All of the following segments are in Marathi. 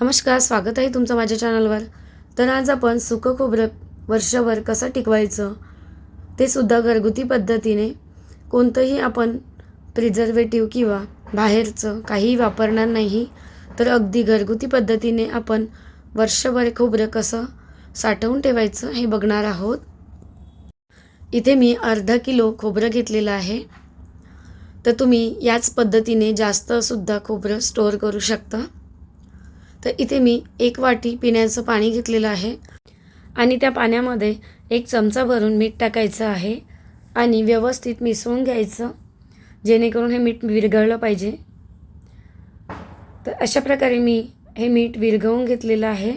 नमस्कार स्वागत आहे तुमचं माझ्या चॅनलवर. तर आज आपण सुकं खोबरं वर्षभर कसं टिकवायचं ते सुद्धा घरगुती पद्धतीने कोणतंही आपण प्रिझर्वेटिव्ह किंवा बाहेरचं काहीही वापरणार नाही तर अगदी घरगुती पद्धतीने आपण वर्षभर खोबरं कसं साठवून ठेवायचं हे बघणार आहोत. इथे मी अर्धा किलो खोबरं घेतलेलं आहे. तर तुम्ही याच पद्धतीने जास्तसुद्धा खोबरं स्टोअर करू शकता. तर इथे मी एक वाटी पिण्याचं पाणी घेतलेलं आहे. आणि त्या पाण्यामध्ये एक चमचा भरून मीठ टाकायचं आहे. आणि व्यवस्थित मिसळून घ्यायचं जेणेकरून हे मीठ विरघळलं पाहिजे. तर अशा प्रकारे मी हे मीठ विरघळून घेतलेलं आहे.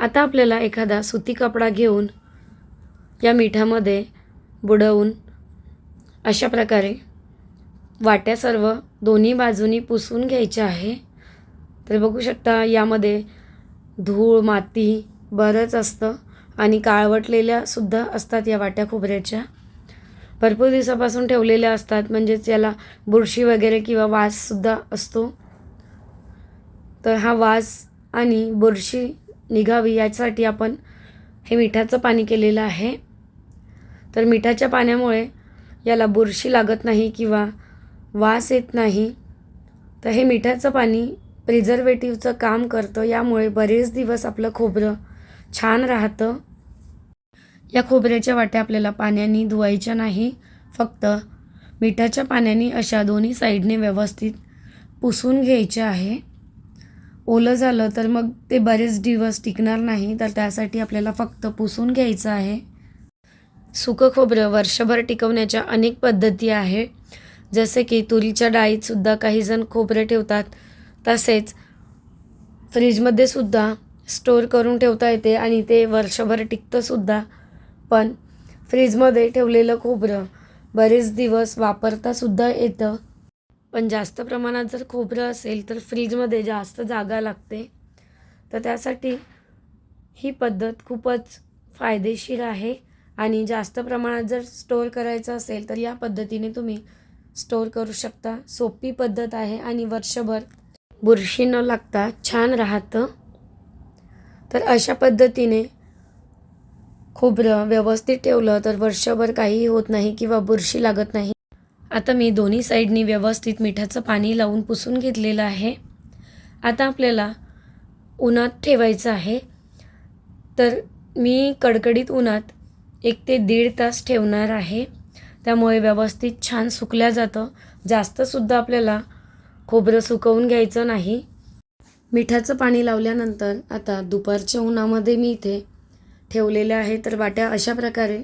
आता आपल्याला एखादा सुती कपडा घेऊन या मिठामध्ये बुडवून अशा प्रकारे वाट्या सर्व दोन्ही बाजूनी पुसून घ्यायच्या आहे. तर बघू शकता यामध्ये धूळ माती बरंच असतं आणि काळवटलेल्या सुद्धा असतात या वाट्या खोबऱ्याच्या. भरपूर दिवसापासून ठेवलेल्या असतात म्हणजेच याला बुरशी वगैरे किंवा वाससुद्धा असतो. तर हा वास आणि बुरशी निघावी यासाठी आपण हे मिठाचं पाणी केलेलं आहे. तर मिठाच्या पाण्यामुळे याला बुरशी लागत नाही किंवा वास येत नाही. तर हे मिठाचं पाणी प्रिझर्वेटिव्हचं काम करतं यामुळे बरेच दिवस आपलं खोबरं छान राहतं. या खोबऱ्याच्या वाट्या आपल्याला पाण्याने धुवायच्या नाही फक्त मिठाच्या पाण्याने अशा दोन्ही साईडने व्यवस्थित पुसून घ्यायच्या आहे. ओलं झालं तर मग ते बरेच दिवस टिकणार नाही तर त्यासाठी आपल्याला फक्त पुसून घ्यायचं आहे. सुकं खोबरं वर्षभर टिकवण्याच्या अनेक पद्धती आहे. जसे की तुरीच्या डाळीतसुद्धा काहीजण खोबरं ठेवतात तसेच फ्रीजमध्ये सुद्धा स्टोअर करून ठेवता येते आणि ते वर्षभर टिकतंसुद्धा पण फ्रीजमध्ये ठेवलेलं खोबरं बरेच दिवस वापरतासुद्धा येतं. पण जास्त प्रमाणात जर खोबरं असेल तर फ्रीजमध्ये जास्त जागा लागते. तर त्यासाठी ही पद्धत खूपच फायदेशीर आहे आणि जास्त प्रमाणात जर स्टोअर करायचं असेल तर या पद्धतीने तुम्ही स्टोअर करू शकता. सोपी पद्धत आहे आणि वर्षभर बुरशी न लागता छान राहतं. तर अशा पद्धतीने खोबरं व्यवस्थित ठेवलं तर वर्षभर काहीही होत नाही किंवा बुरशी लागत नाही. आता मी दोन्ही साईडनी व्यवस्थित मिठाचं पाणी लावून पुसून घेतलेलं आहे. आता आपल्याला उन्हात ठेवायचं आहे. तर मी कडकडीत उन्हात एक ते दीड तास ठेवणार आहे. त्यामुळे व्यवस्थित छान सुकल्या जातं. जास्तसुद्धा आपल्याला खोबरं सुकवून घ्यायचं नाही. मिठाचं पाणी लावल्यानंतर आता दुपारच्या उन्हामध्ये मी इथे ठेवलेल्या आहे तर वाट्या अशा प्रकारे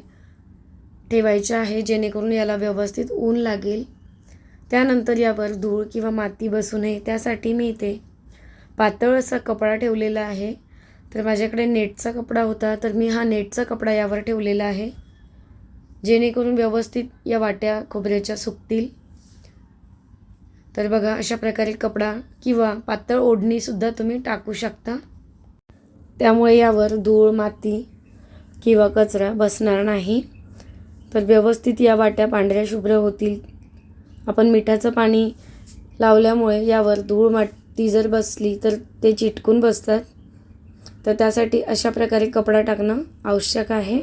ठेवायच्या आहे जेणेकरून याला व्यवस्थित ऊन लागेल. त्यानंतर यावर धूळ किंवा माती बसू नये त्यासाठी मी इथे पातळ असा कपडा ठेवलेला आहे. तर माझ्याकडे नेटचा कपडा होता तर मी हा नेटचा कपडा यावर ठेवलेला आहे जेणेकरून व्यवस्थित या वाट्या खोबऱ्याच्या सुकतील. तर बघा अशा प्रकारे कपडा किंवा पातळ ओढणीसुद्धा तुम्ही टाकू शकता. त्यामुळे यावर धूळ माती किंवा कचरा बसणार नाही. तर व्यवस्थित या वाट्या पांढऱ्या शुभ्र होतील. आपण मिठाचं पाणी लावल्यामुळे यावर धूळ माती जर बसली तर ते चिटकून बसतात. तर त्यासाठी अशा प्रकारे कपडा टाकणं आवश्यक आहे.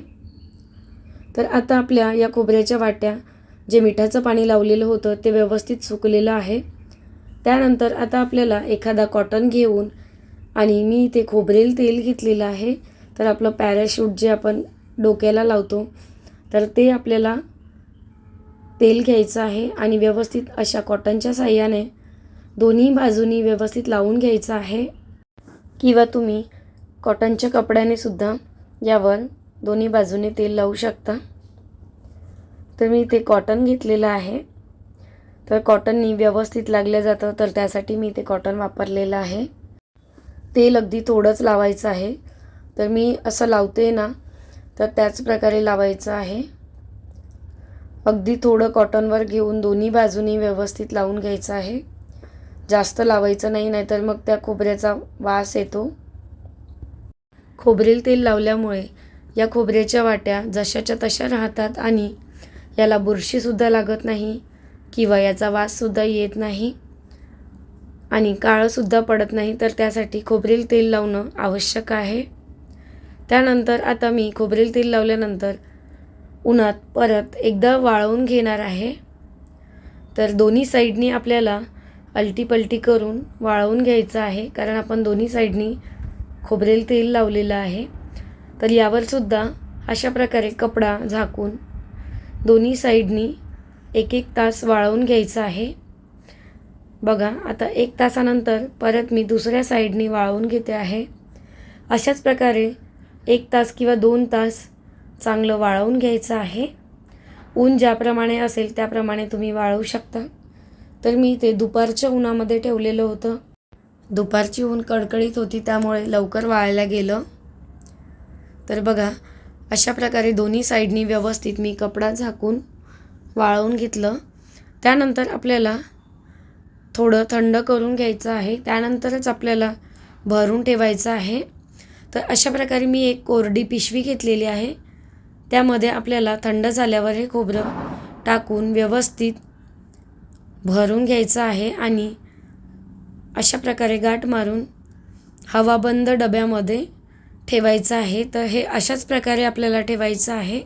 तर आता आपल्या या खोबऱ्याच्या वाट्या जे मिठाचं पाणी लावलेलं होतं ते व्यवस्थित सुकलेलं आहे. त्यानंतर आता आपल्याला एखादा कॉटन घेऊन आणि मी इथे खोबरेल तेल घेतलेलं आहे. तर आपलं पॅराशूट जे आपण डोक्याला लावतो तर ते आपल्याला तेल घ्यायचं आहे आणि व्यवस्थित अशा कॉटनच्या साह्याने दोन्ही बाजूनी व्यवस्थित लावून घ्यायचं आहे. किंवा तुम्ही कॉटनच्या कपड्याने सुद्धा यावर दोन्ही बाजूने तेल लावू शकता. तर मी ते कॉटन घेतलेलं आहे. तर कॉटननी व्यवस्थित लागलं जातं तर त्यासाठी मी ते कॉटन वापरलेलं आहे. तेल अगदी थोडंच लावायचं आहे. तर मी असं लावते ना तर त्याच प्रकारे लावायचं आहे. अगदी थोडं कॉटनवर घेऊन दोन्ही बाजूनी व्यवस्थित लावून घ्यायचं आहे. जास्त लावायचं नाही नाहीतर मग त्या खोबऱ्याचा वास येतो. खोबरेल तेल लावल्यामुळे या खोबऱ्याच्या वाट्या जशाच्या तशा राहतात आणि याला बुरशीसुद्धा लागत नाही किंवा याचा वाससुद्धा येत नाही आणि काळंसुद्धा पडत नाही तर त्यासाठी खोबरेल तेल लावणं आवश्यक आहे. त्यानंतर आता मी खोबरेल तेल लावल्यानंतर उन्हात परत एकदा वाळवून घेणार आहे. तर दोन्ही साईडनी आपल्याला अलटीपलटी करून वाळवून घ्यायचं आहे कारण आपण दोन्ही साईडनी खोबरेल तेल लावलेलं आहे. तर यावरसुद्धा अशा प्रकारे कपडा झाकून दोन्ही साईडनी एक एक तास वाळवून घ्यायचं आहे. बघा आता एक तासानंतर परत मी दुसऱ्या साईडनी वाळवून घेते आहे. अशाच प्रकारे एक तास किंवा दोन तास चांगलं वाळवून घ्यायचं आहे. ऊन ज्याप्रमाणे असेल त्याप्रमाणे तुम्ही वाळवू शकता. तर मी ते दुपारच्या उन्हामध्ये ठेवलेलं होतं. दुपारची ऊन कडकडीत होती त्यामुळे लवकर वाळायला गेलं. तर बघा अशा प्रकारे दोन्ही साईडनी व्यवस्थित मी कपडा झाकून वाळवून घेतलं. त्यानंतर आपल्याला थोडं थंड करून घ्यायचं आहे. त्यानंतरच आपल्याला भरून ठेवायचं आहे. तर अशा प्रकारे मी एक कोरडी पिशवी घेतलेली आहे. त्यामध्ये आपल्याला थंड झाल्यावर हे खोबरं टाकून व्यवस्थित भरून घ्यायचं आहे आणि अशा प्रकारे गाठ मारून हवाबंद डब्यामध्ये ठेवायचं आहे तर हे अशाच प्रकारे आपल्याला ठेवायचं आहे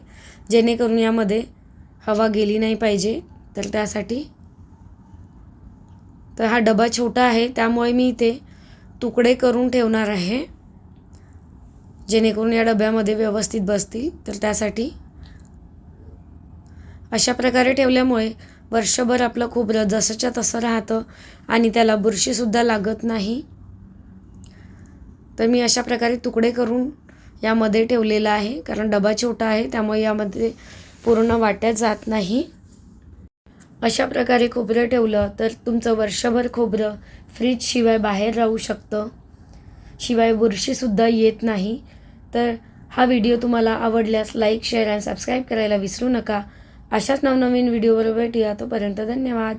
जेणेकरून यामध्ये हवा गेली नाही पाहिजे. तर त्यासाठी तर हा डबा छोटा आहे त्यामुळे मी इथे तुकडे करून ठेवणार आहे जेणेकरून या डब्यामध्ये व्यवस्थित बसतील. तर त्यासाठी अशा प्रकारे ठेवल्यामुळे वर्षभर आपलं खोबरं जसंच्या तसं राहतं आणि त्याला बुरशीसुद्धा लागत नाही. तर मी अशा प्रकारे तुकडे करून यामध्ये ठेवलेला आहे. कारण डबा छोटा आहे त्यामुळे यामध्ये पूर्ण वाट्या जात नाही. अशा प्रकारे खोबरं ठेवलं तर तुमचं वर्षभर खोबरं फ्रीजशिवाय बाहेर राहू शकतं. शिवाय बुरशीसुद्धा येत नाही. तर हा व्हिडिओ तुम्हाला आवडल्यास लाईक शेअर आणि सबस्क्राईब करायला विसरू नका. अशाच नवनवीन व्हिडिओवर भेटूया. तोपर्यंत धन्यवाद.